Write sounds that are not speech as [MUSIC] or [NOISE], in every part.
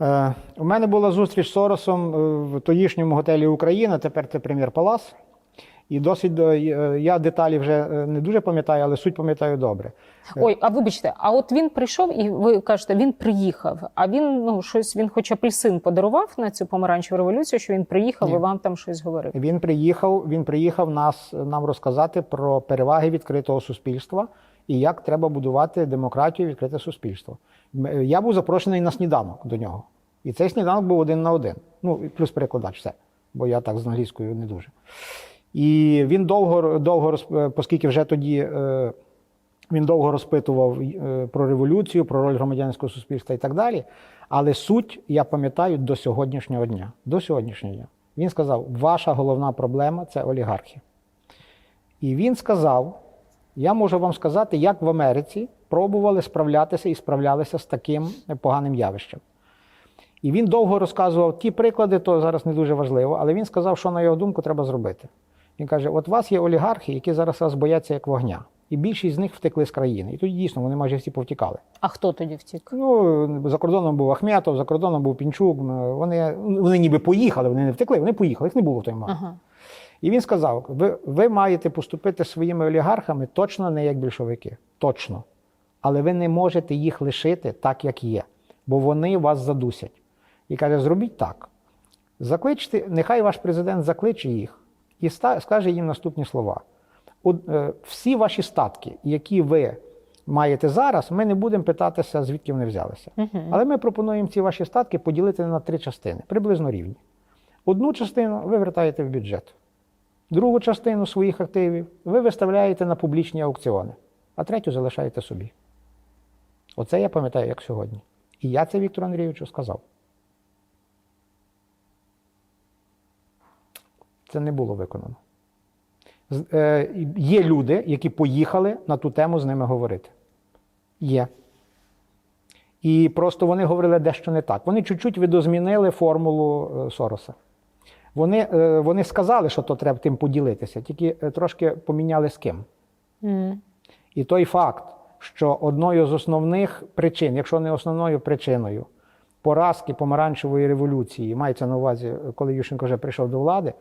Е, У мене була зустріч з Соросом е, в тодішньому готелі Україна, тепер це прем'єр Палас. І досить е, я деталі вже не дуже пам'ятаю, але суть пам'ятаю добре. Ой, а вибачте, а от він прийшов, і ви кажете, він приїхав. А він ну щось він, хоч апельсин подарував на цю помаранчеву революцію, що він приїхав Ні. і вам там щось говорив. Він приїхав, він приїхав нас нам розказати про переваги відкритого суспільства і як треба будувати демократію, відкрите суспільство. Е, Я був запрошений на сніданок до нього. І цей сніданок був один на один. Ну, плюс перекладач, все. Бо я так з англійською не дуже. І він довго, довго е, оскільки вже тоді е, він довго розпитував про революцію, про роль громадянського суспільства і так далі. Але суть я пам'ятаю до сьогоднішнього дня. До сьогоднішнього дня. Він сказав: ваша головна проблема це олігархи. І він сказав: я можу вам сказати, як в Америці пробували справлятися і справлялися з таким поганим явищем. І він довго розказував ті приклади, то зараз не дуже важливо, але він сказав, що на його думку треба зробити. Він каже: от у вас є олігархи, які зараз вас бояться як вогня. І більшість з них втекли з країни. І тоді дійсно вони майже всі повтікали. А хто тоді втік? Ну, за кордоном був Ахметов, за кордоном був Пінчук. Вони, вони ніби поїхали, вони не втекли, вони поїхали, їх не було в той момент. Ага. І він сказав: ви, ви маєте поступити своїми олігархами точно не як більшовики. Точно. Але ви не можете їх лишити так, як є, бо вони вас задусять. І каже: зробіть так. Закличте, нехай ваш президент закличе їх і скаже їм наступні слова. Е, всі ваші статки, які ви маєте зараз, ми не будемо питатися, звідки вони взялися. Мгм. Але ми пропонуємо ці ваші статки поділити на три частини, приблизно рівні. Одну частину ви вертаєте в бюджет, другу частину своїх активів ви виставляєте на публічні аукціони, а третю залишаєте собі. Оце я пам'ятаю, як сьогодні. І я це Віктору Андрійовичу сказав. Це не було виконано. Е, є люди, які поїхали на ту тему з ними говорити. Є. І просто вони говорили дещо не так. Вони чуть-чуть видозмінили формулу е, Сороса. Вони, е, вони сказали, що то треба тим поділитися, тільки е, трошки поміняли з ким. М. І той факт, що одною з основних причин, якщо не основною причиною поразки помаранчевої революції, мається на увазі, коли Ющенко вже прийшов до влади,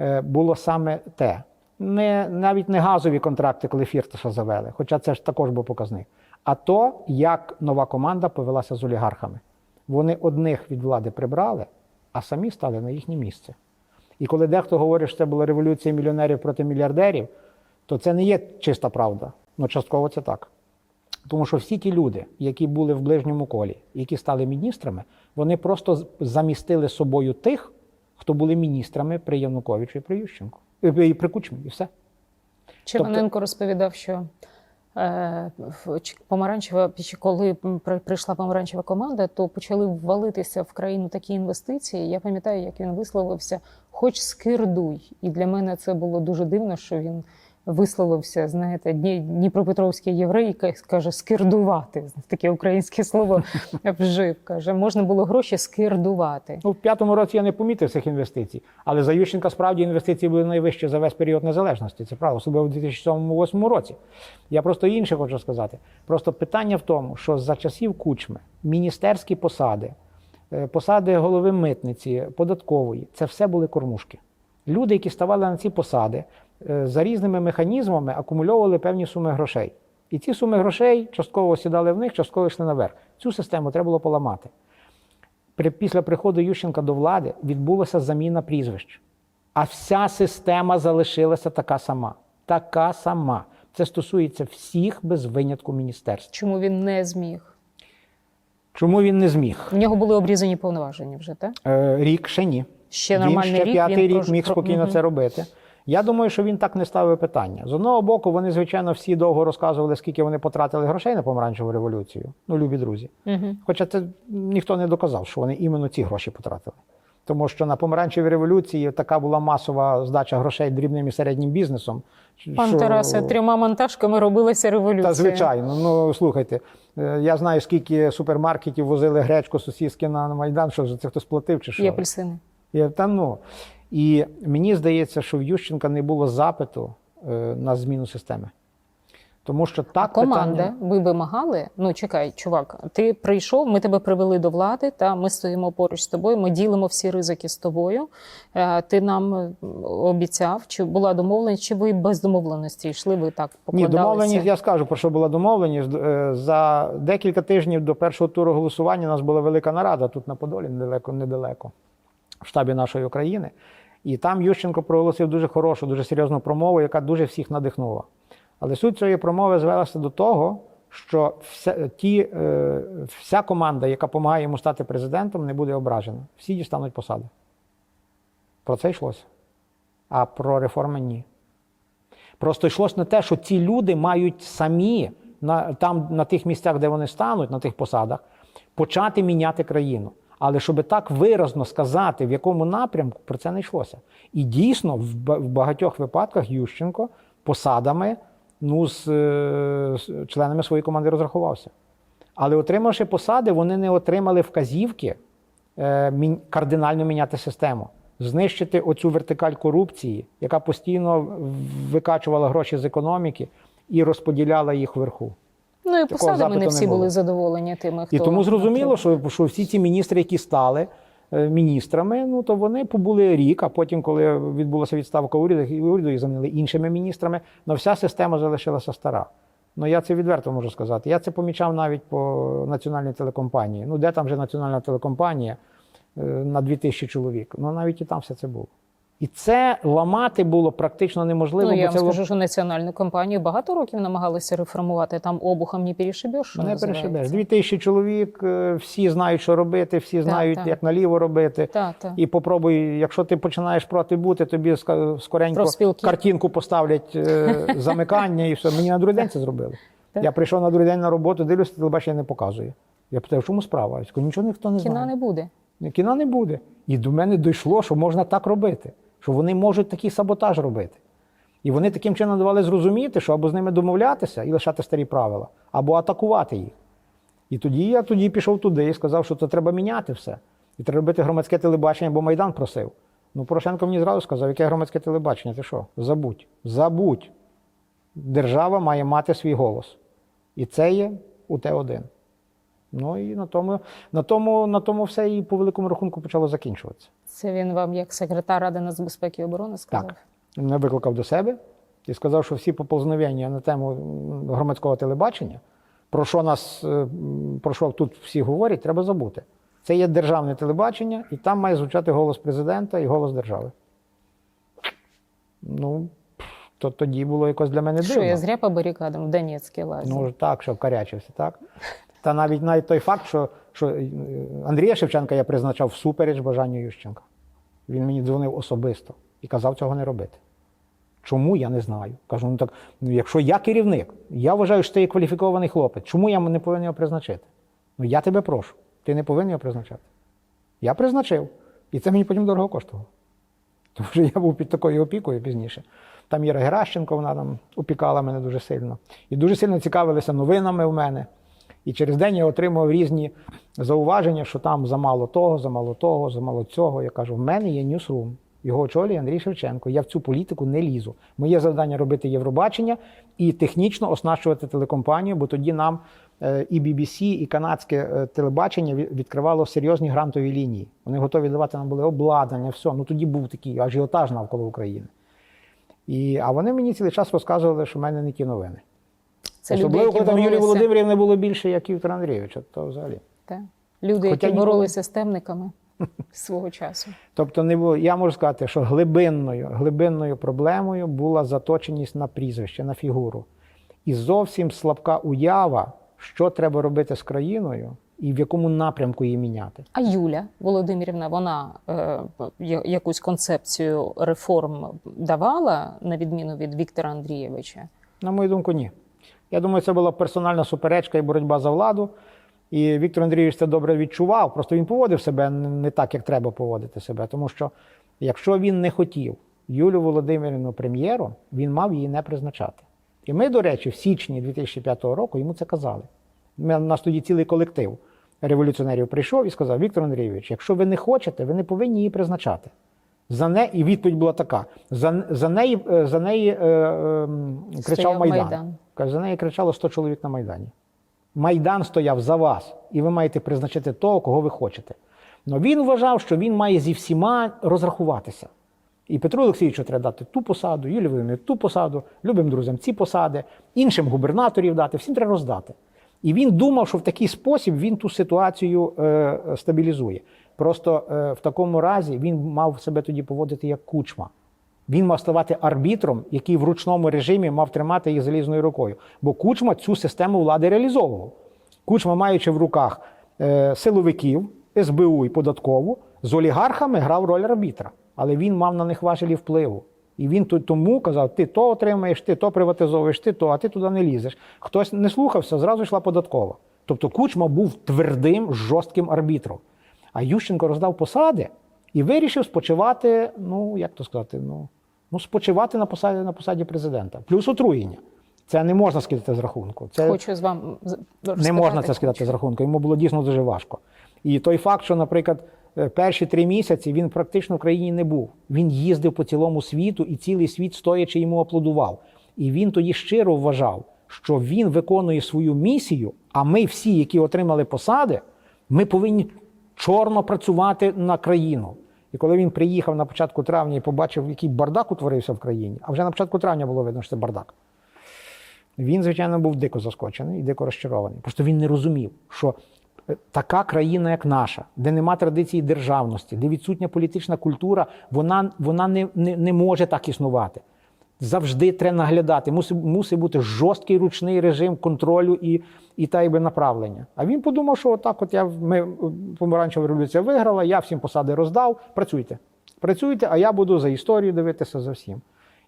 е, було саме те. Не, навіть не газові контракти, коли Фірташа завели, хоча це ж також був показник. А то, як нова команда повелася з олігархами. Вони одних від влади прибрали, а самі стали на їхнє місце. І коли дехто говорить, що це була революція мільйонерів проти мільярдерів, то це не є чиста правда. Ну, частково це так. Тому що всі ті люди, які були в ближньому колі, які стали міністрами, вони просто замістили собою тих, хто були міністрами при Януковичу і при Ющенку. І при Кучмі, і все. Червоненко розповідав, що помаранчева, чи коли при- прийшла помаранчева команда, то почали ввалитися в країну такі інвестиції. Я пам'ятаю, як він висловився, хоч скирдуй. І для мене це було дуже дивно, що він висловився, знаєте, Дніпропетровський єврей ка- каже скирдувати. Таке українське слово [LAUGHS] вжив. Каже, можна було гроші скирдувати. Ну, в п'ятому році я не помітив цих інвестицій, але за Ющенка справді інвестиції були найвищі за весь період незалежності. Це правда, особливо в 2007-2008 році. Я просто інше хочу сказати. Просто питання в тому, що за часів кучми міністерські посади, е, посади голови митниці, податкової це все були кормушки. Люди, які ставали на ці посади, за різними механізмами акумульовували певні суми грошей. І ці суми грошей частково сідали в них, частково йшли наверх. Цю систему треба було поламати. При, після приходу Ющенка до влади відбулася заміна прізвищ. А вся система залишилася така сама. Така сама. Це стосується всіх без винятку міністерств. Чому він не зміг? Чому він не зміг? В нього були обрізані повноваження вже, так? Е, рік ще ні. Ще він ще рік. п'ятий він рік міг спокійно Мгм. це робити. Я думаю, що він так не ставив питання. З одного боку, вони, звичайно, всі довго розказували, скільки вони потратили грошей на помаранчеву революцію. Ну, любі друзі. Мгм. Хоча це ніхто не доказав, що вони іменно ці гроші потратили. Тому що на помаранчевій революції така була масова здача грошей дрібним і середнім бізнесом. Пан що- Тарасе, трьома монтажками робилася революція. Та звичайно, ну слухайте, е, я знаю, скільки супермаркетів возили гречку сусідськи на Майдан, що це хтось платив чи що. І апельсини. Я, та, ну. І мені здається, що в Ющенка не було запиту е, на зміну системи. Тому що так Команда, питання... ви вимагали. Ну чекай, чувак, ти прийшов, ми тебе привели до влади. Та ми стоїмо поруч з тобою. Ми ділимо всі ризики з тобою. Е, Ти нам обіцяв, чи була домовленість, чи ви без домовленості йшли? Ви так Ні, домовленість, я скажу, про що була домовленість. Е, За декілька тижнів до першого туру голосування у нас була велика нарада тут на Подолі, недалеко, недалеко, в штабі нашої України. І там Ющенко проголосив дуже хорошу, дуже серйозну промову, яка дуже всіх надихнула. Але суть цієї промови звелася до того, що вся, ті, е, вся команда, яка допомагає йому стати президентом, не буде ображена. Всі дістануть посади. Про це йшлося. А про реформи ні. Просто йшлося на те, що ці люди мають самі на, там, на тих місцях, де вони стануть, на тих посадах, почати міняти країну. Але щоб так виразно сказати, в якому напрямку, про це не йшлося. І дійсно, в багатьох випадках Ющенко посадами ну, з, е, з членами своєї команди розрахувався. Але отримавши посади, вони не отримали вказівки е, кардинально міняти систему, знищити оцю вертикаль корупції, яка постійно викачувала гроші з економіки і розподіляла їх вверху. Ну і посадами не не всі було. були задоволені тими, хто І тому зрозуміло, що, що всі ці міністри, які стали е, міністрами, ну то вони побули рік, а потім, коли відбулася відставка уряду, і уряду їх замінили іншими міністрами, але вся система залишилася стара. Ну я це відверто можу сказати. Я це помічав навіть по національній телекомпанії. Ну де там вже національна телекомпанія е, на 2000 чоловік. Ну навіть і там все це було. І це ламати було практично неможливо. Ну, я бо вам скажу, що національну компанію багато років намагалися реформувати. Там обухом не перешибеш, не перешибеш. Дві тисячі чоловік, е, всі знають, що робити, всі знають, так. як наліво робити. Так, так. І попробуй, якщо ти починаєш проти бути, тобі скоренько картинку поставлять е, [LAUGHS] замикання і все. Мені на другий день це зробили. Так. Я прийшов на другий день на роботу, дивлюся, телебачення не показує. Я питаю, в чому справа? Я кажу, нічого ніхто не Кіна знає. не буде. Кіна не буде. І до мене дійшло, що можна так робити, що вони можуть такий саботаж робити. І вони таким чином давали зрозуміти, що або з ними домовлятися і лишати старі правила, або атакувати їх. І тоді я тоді пішов туди і сказав, що це треба міняти все. І треба робити громадське телебачення, бо Майдан просив. Ну, Порошенко мені зразу сказав, яке громадське телебачення? Ти що? Забудь. Забудь. Держава має мати свій голос. І це є УТ-1. Ну і на тому, на тому, на тому все і по великому рахунку почало закінчуватися. Це він вам, як секретар Ради нацбезпеки і оборони, сказав? Так. Мене викликав до себе і сказав, що всі поповзновення на тему громадського телебачення, про що нас е, про що тут всі говорять, треба забути. Це є державне телебачення, і там має звучати голос президента і голос держави. Ну, то тоді було якось для мене Що я зря по барикадам в Донецькій лазив? Ну так, що вкарячився, так? Та навіть навіть той факт, що, що е, Андрія Шевченка я призначав всупереч бажанню Ющенка. Він мені дзвонив особисто і казав цього не робити. Чому я не знаю? Кажу, ну так, ну якщо я керівник, я вважаю, що ти є кваліфікований хлопець, чому я не повинен його призначити? Ну я тебе прошу, ти не повинен його призначати. Я призначив. І це мені потім дорого коштувало. [LAUGHS] Тому що я був під такою опікою пізніше. Там Іра Геращенко, вона там опікала мене дуже сильно. І дуже сильно цікавилися новинами в мене. І через день я отримував різні зауваження, що там замало того, замало того, замало цього. Я кажу, в мене є ньюсрум. Його очолює Андрій Шевченко. Я в цю політику не лізу. Моє завдання робити Євробачення і технічно оснащувати телекомпанію, бо тоді нам е, і BBC, і канадське е, телебачення відкривало серйозні грантові лінії. Вони готові давати нам були обладнання, все. Ну тоді був такий ажіотаж навколо України. І, а вони мені цілий час розказували, що в мене не ті новини. Це люди, Особливо, які коли там Юлії Володимирівни було більше, як і Віктора Андрійовича, то взагалі. Та. люди, Хоча які боролися з темниками [LAUGHS] свого часу. Тобто, не було, я можу сказати, що глибинною, глибинною проблемою була заточеність на прізвище, на фігуру. І зовсім слабка уява, що треба робити з країною і в якому напрямку її міняти. А Юля Володимирівна, вона е, якусь концепцію реформ давала, на відміну від Віктора Андрійовича? На мою думку, ні. Я думаю, це була персональна суперечка і боротьба за владу. І Віктор Андрійович це добре відчував. Просто він поводив себе не так, як треба поводити себе. Тому що якщо він не хотів Юлю Володимирівну прем'єром, він мав її не призначати. І ми, до речі, в січні 2005 року йому це казали. У нас тоді цілий колектив революціонерів прийшов і сказав: Віктор Андрійович, якщо ви не хочете, ви не повинні її призначати. За не... І відповідь була така: за, за неї, е, за неї е, е, кричав Майдан. Майдан. Каже, за неї кричало 100 чоловік на Майдані. Майдан стояв за вас, і ви маєте призначити того, кого ви хочете. Но він вважав, що він має зі всіма розрахуватися. І Петру Олексійовичу треба дати ту посаду, Юлії Володимирівні ту посаду, любим друзям ці посади, іншим губернаторів дати, всім треба роздати. І він думав, що в такий спосіб він ту ситуацію е, стабілізує. Просто е, в такому разі він мав себе тоді поводити як кучма. Він мав ставати арбітром, який в ручному режимі мав тримати їх залізною рукою. Бо кучма цю систему влади реалізовував. Кучма, маючи в руках е, силовиків, СБУ і податкову, з олігархами грав роль арбітра. Але він мав на них важелі впливу. І він тому казав: ти то отримаєш, ти то приватизовуєш, ти то, а ти туди не лізеш. Хтось не слухався, зразу йшла податкова. Тобто Кучма був твердим, жорстким арбітром. А Ющенко роздав посади і вирішив спочивати, ну як то сказати, ну, ну спочивати на посаді, на посаді президента. Плюс отруєння. Це не можна скидати з рахунку. Це Хочу з вами не можна це скидати з рахунку. Йому було дійсно дуже важко. І той факт, що, наприклад, е, перші три місяці він практично в країні не був. Він їздив по цілому світу, і цілий світ стоячи йому аплодував. І він тоді щиро вважав, що він виконує свою місію, а ми всі, які отримали посади, ми повинні чорно працювати на країну. І коли він приїхав на початку травня і побачив, який бардак утворився в країні, а вже на початку травня було видно, що це бардак. Він, звичайно, був дико заскочений і дико розчарований. Просто він не розумів, що е, така країна, як наша, де нема традиції державності, де відсутня політична культура, вона, вона не, не, не може так існувати. Завжди треба наглядати. Мусить, мусить бути жорсткий ручний режим контролю і, і та якби направлення. А він подумав, що отак, от я ми помаранчева революція виграла, я всім посади роздав. Працюйте. Працюйте, а я буду за історію дивитися за всім.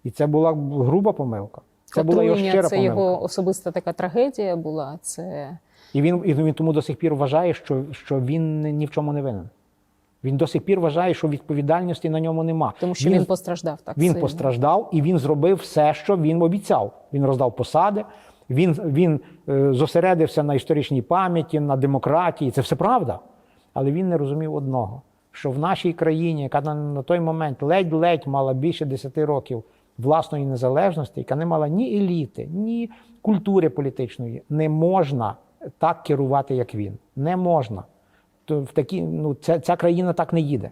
І це була груба помилка. Це була його щира це помилка. його особиста така трагедія була. Це І він, і він тому до сих пір вважає, що, що він ні в чому не винен. Він до сих пір вважає, що відповідальності на ньому нема. тому, що він, постраждав так він сильно. постраждав і він зробив все, що він обіцяв. Він роздав посади, він, він е, зосередився на історичній пам'яті, на демократії. Це все правда. Але він не розумів одного: що в нашій країні, яка на, на той момент ледь-ледь мала більше 10 років власної незалежності, яка не мала ні еліти, ні культури політичної, не можна так керувати, як він. Не можна. То в такі, ну, ця, ця країна так не їде.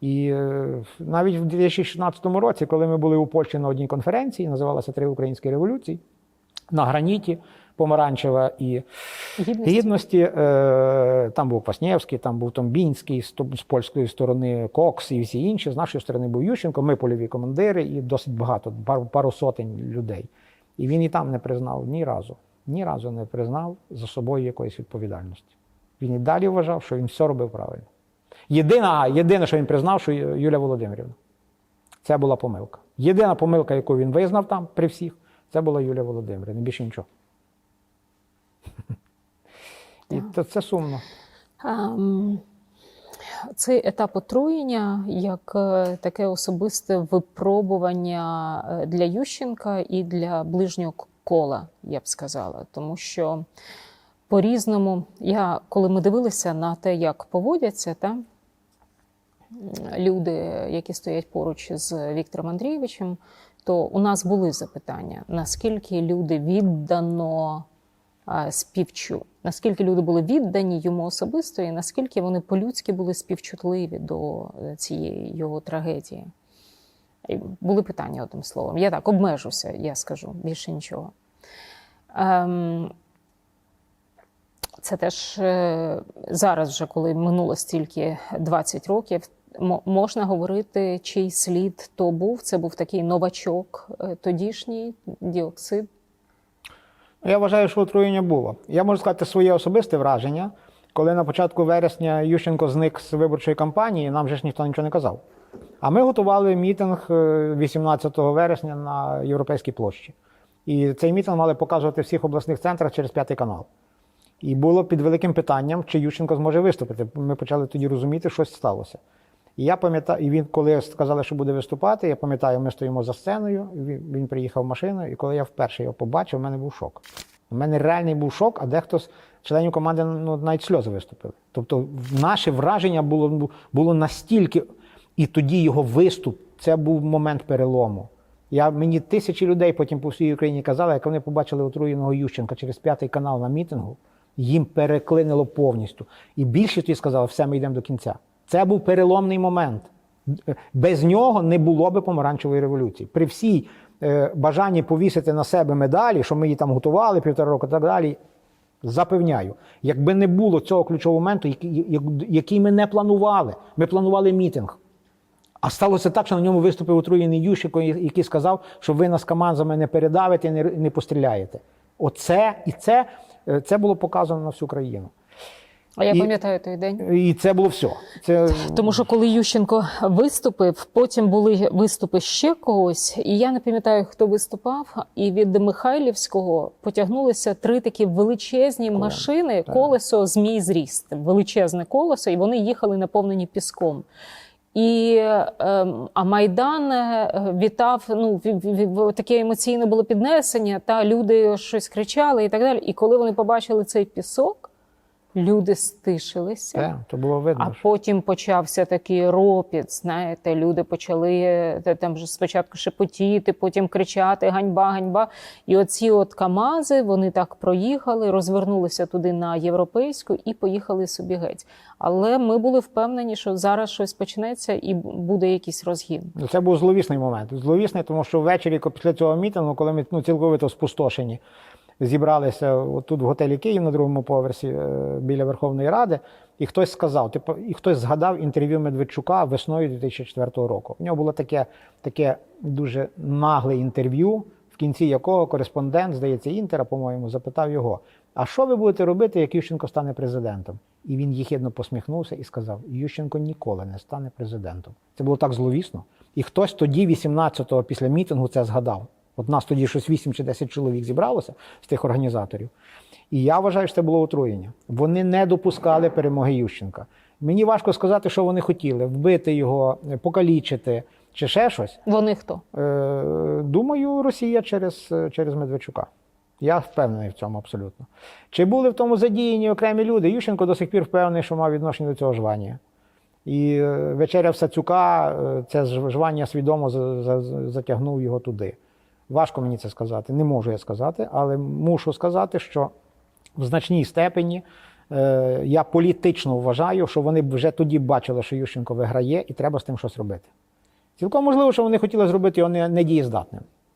І е, навіть в 2016 році, коли ми були у Польщі на одній конференції, називалася Три українські революції, на граніті Помаранчева і Гідності. гідності. Е, там був Паснєвський, там був Томбінський, з, польської сторони Кокс і всі інші. З нашої сторони був Ющенко, ми польові командири і досить багато, пару сотень людей. І він і там не признав ні разу, ні разу не признав за собою якоїсь відповідальності. Він і далі вважав, що він все робив правильно. Єдина, єдине, що він признав, що Юлія Володимирівна. Це була помилка. Єдина помилка, яку він визнав там при всіх, це була Юлія Володимирівна, більше нічого. [LAUGHS] І це, це сумно. Цей етап отруєння як е, таке особисте випробування е, для Ющенка і для ближнього кола, я б сказала. Тому що по-різному, я, коли ми дивилися на те, як поводяться та, люди, які стоять поруч з Віктором Андрійовичем, то у нас були запитання, наскільки люди віддано співчу, наскільки люди були віддані йому особисто, і наскільки вони по-людськи були співчутливі до е, цієї його трагедії. Були питання одним словом. Я так обмежуся, я скажу більше нічого. Ем, це теж е, зараз, вже коли минуло стільки 20 років, можна говорити, чий слід то був. Це був такий новачок е, тодішній діоксид. Я вважаю, що отруєння було. Я можу сказати своє особисте враження, коли на початку вересня Ющенко зник з виборчої кампанії, нам же ж ніхто нічого не казав. А ми готували мітинг е, 18 вересня на Європейській площі. І цей мітинг мали показувати в всіх обласних центрах через п'ятий канал. І було під великим питанням, чи Ющенко зможе виступити. Ми почали тоді розуміти, що сталося. І я пам'ятаю, і він, коли сказали, що буде виступати, я пам'ятаю, ми стоїмо за сценою. Він, приїхав машиною, і коли я вперше його побачив, у мене був шок. У мене реальний був шок, а дехто з членів команди ну, навіть сльози виступили. Тобто, в- наше враження було, було настільки, і тоді його виступ це був момент перелому. Я, мені тисячі людей потім по всій Україні казали, як вони побачили отруєного Ющенка через п'ятий канал на мітингу, їм переклинило повністю. І більше тоді сказали, все, ми йдемо до кінця. Це був переломний момент. Без нього не було би помаранчевої революції. При всій е, бажанні повісити на себе медалі, що ми її там готували півтора року і так далі. Запевняю, якби не було цього ключового моменту, який, який ми не планували, ми планували мітинг. А сталося так, що на ньому виступив отруєний Ющенко, який сказав, що ви нас командами не передавите не, не постріляєте. Оце і це, це було показано на всю країну. А я І- пам'ятаю той день. І це було все. Це Тому що коли Ющенко виступив, потім були виступи ще когось, і я не пам'ятаю, хто виступав. І від Михайлівського потягнулися три такі величезні машини, так. колесо змій зріст, величезне колесо, і вони їхали наповнені піском. І ем, а Майдан е, вітав. Ну таке емоційне було піднесення, та люди щось кричали і так далі. І коли вони побачили цей пісок, люди стишилися. те, то було видно. А що- потім почався такий ропіт. Знаєте, люди почали е, там вже спочатку шепотіти, потім кричати ганьба, ганьба. І оці от Камази вони так проїхали, розвернулися туди на європейську і поїхали собі геть. Але ми були впевнені, що зараз щось почнеться і буде якийсь розгін. Ну, Це був зловісний момент. Зловісний, тому що ввечері після цього мітингу, коли ми ну, цілковито спустошені, зібралися тут в готелі Київ на другому поверсі е, біля Верховної Ради, і хтось сказав, типу, і хтось згадав інтерв'ю Медведчука весною 2004 року. У нього було таке, таке дуже нагле інтерв'ю, в кінці якого кореспондент, здається, Інтера, по-моєму, запитав його: А що ви будете робити, як Ющенко стане президентом? І він їхідно посміхнувся і сказав: Ющенко ніколи не стане президентом. Це було так зловісно. І хтось тоді, 18-го, після мітингу, це згадав. От нас тоді щось 8 чи 10 чоловік зібралося з тих організаторів. І я вважаю, що це було отруєння. Вони не допускали перемоги Ющенка. Мені важко сказати, що вони хотіли: вбити його, покалічити чи ще щось. Вони хто? Е, думаю, Росія через, е, через Медведчука. Я впевнений в цьому абсолютно. Чи були в тому задіяні окремі люди? Ющенко до сих пір впевнений, що мав відношення до цього жвання. І е, вечеря Сацюка, е, це жвання свідомо за- за- затягнув його туди. Важко мені це сказати, не можу я сказати, але мушу сказати, що в значній степені е, я політично вважаю, що вони вже тоді бачили, що Ющенко виграє, і треба з тим щось робити. Цілком можливо, що вони хотіли зробити його не- недієздатним.